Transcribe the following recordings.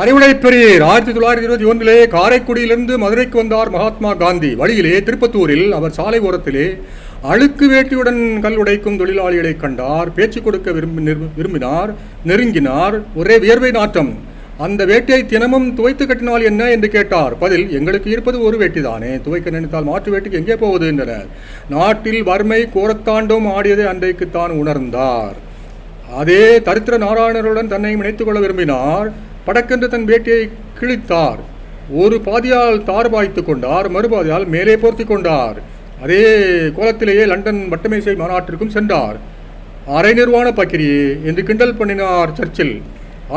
அறிவுடை பெரியர். ஆயிரத்தி தொள்ளாயிரத்தி இருபத்தி ஒன்றிலே காரைக்குடியிலிருந்து மதுரைக்கு வந்தார் மகாத்மா காந்தி. வழியிலே திருப்பத்தூரில் அவர் சாலை ஓரத்திலே அழுக்கு வேட்டியுடன் கல் உடைக்கும் தொழிலாளிகளை கண்டார். பேச்சு கொடுக்க விரும்பி விரும்பினார். நெருங்கினார். ஒரே வியர்வை நாட்டம் அந்த வேட்டியை தினமும் துவைத்து கட்டினால் என்ன என்று கேட்டார். பதில் எங்களுக்கு இருப்பது ஒரு வேட்டிதானே. துவைக்க நினைத்தால் மாற்று வேட்டிக்கு எங்கே போவது? என்றனர். நாட்டில் வறுமை கோரத்தாண்டும் ஆடியதை அன்றைக்குத்தான் உணர்ந்தார். அதே தரித்திர நாராயணருடன் தன்னை இணைத்துக் கொள்ள விரும்பினார். படக்கென்று தன் வேட்டியை கிழித்தார். ஒரு பாதியால் தார் பாய்த்து கொண்டார் மறுபாதியால் மேலே போர்த்தி கொண்டார். அதே கோலத்திலேயே லண்டன் வட்டமேசை மாநாட்டிற்கும் சென்றார். அரை நிர்வாண பக்கிரியே என்று கிண்டல் பண்ணினார் சர்ச்சில்.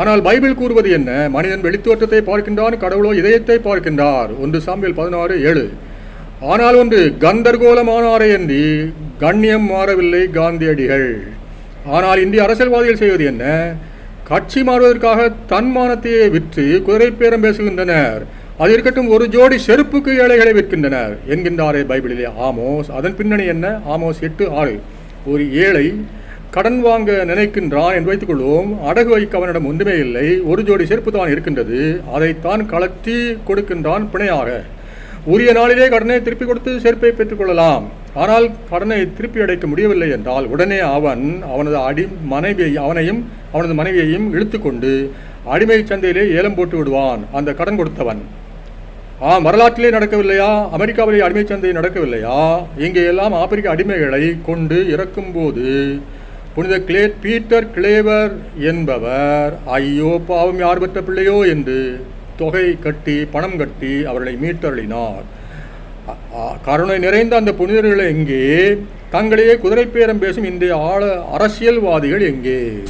ஆனால் பைபிள் கூறுவது என்ன? மனிதன் வெளித்தோற்றத்தை பார்க்கின்றான் கடவுளோ இதயத்தை பார்க்கின்றார். ஒன்று சாம்பியல் பதினாறு ஏழு. ஆனால் ஒன்று கந்தர்கோலமானாரே என்று கண்ணியம் மாறவில்லை காந்தியடிகள். ஆனால் இந்திய அரசியல்வாதிகள் செய்வது என்ன? கட்சி மாறுவதற்காக தன்மானத்தையே விற்று குதிரை பேரம் பேசுகின்றனர். அது இருக்கட்டும் ஒரு ஜோடி செருப்புக்கு ஏழைகளை விற்கின்றனர் என்கின்றாரே பைபிளிலே. ஆமோஸ் அதன் பின்னணி என்ன? ஆமோஸ் எட்டு ஆறு. ஒரு ஏழை கடன் வாங்க நினைக்கின்றான் என்று வைத்துக் கொள்வோம் அடகு வைக்க அவனிடம் ஒன்றுமே இல்லை. ஒரு ஜோடி செருப்பு தான் இருக்கின்றது. அதைத்தான் கலத்தி கொடுக்கின்றான் பிணையாக. உரிய நாளிலே கடனை திருப்பி கொடுத்து செருப்பை பெற்றுக்கொள்ளலாம் ஆனால் கடனை திருப்பி அடைக்க முடியவில்லை என்றால் உடனே அவன் அவனது அடி மனைவியை அவனையும் அவனது மனைவியையும் இழுத்துக்கொண்டு அடிமை சந்தையிலே ஏலம் போட்டு விடுவான். அந்த கடன் கொடுத்தவன் ஆ வரலாற்றிலே நடக்கவில்லையா? அமெரிக்காவிலே அடிமை சந்தை நடக்கவில்லையா? இங்கே எல்லாம் ஆப்பிரிக்க அடிமைகளை கொண்டு இறக்கும்போது புனித கிளே பீட்டர் கிளேவர் என்பவர் ஐயோ பாவம் யார் பெற்ற பிள்ளையோ? என்று தொகை கட்டி பணம் கட்டி அவர்களை மீட்டருளினார். கருணை நிறைந்த அந்த புனிதர்கள் எங்கே? தங்களையே குதிரை பேரம் பேசும் இன்றைய ஆள அரசியல்வாதிகள் எங்கே?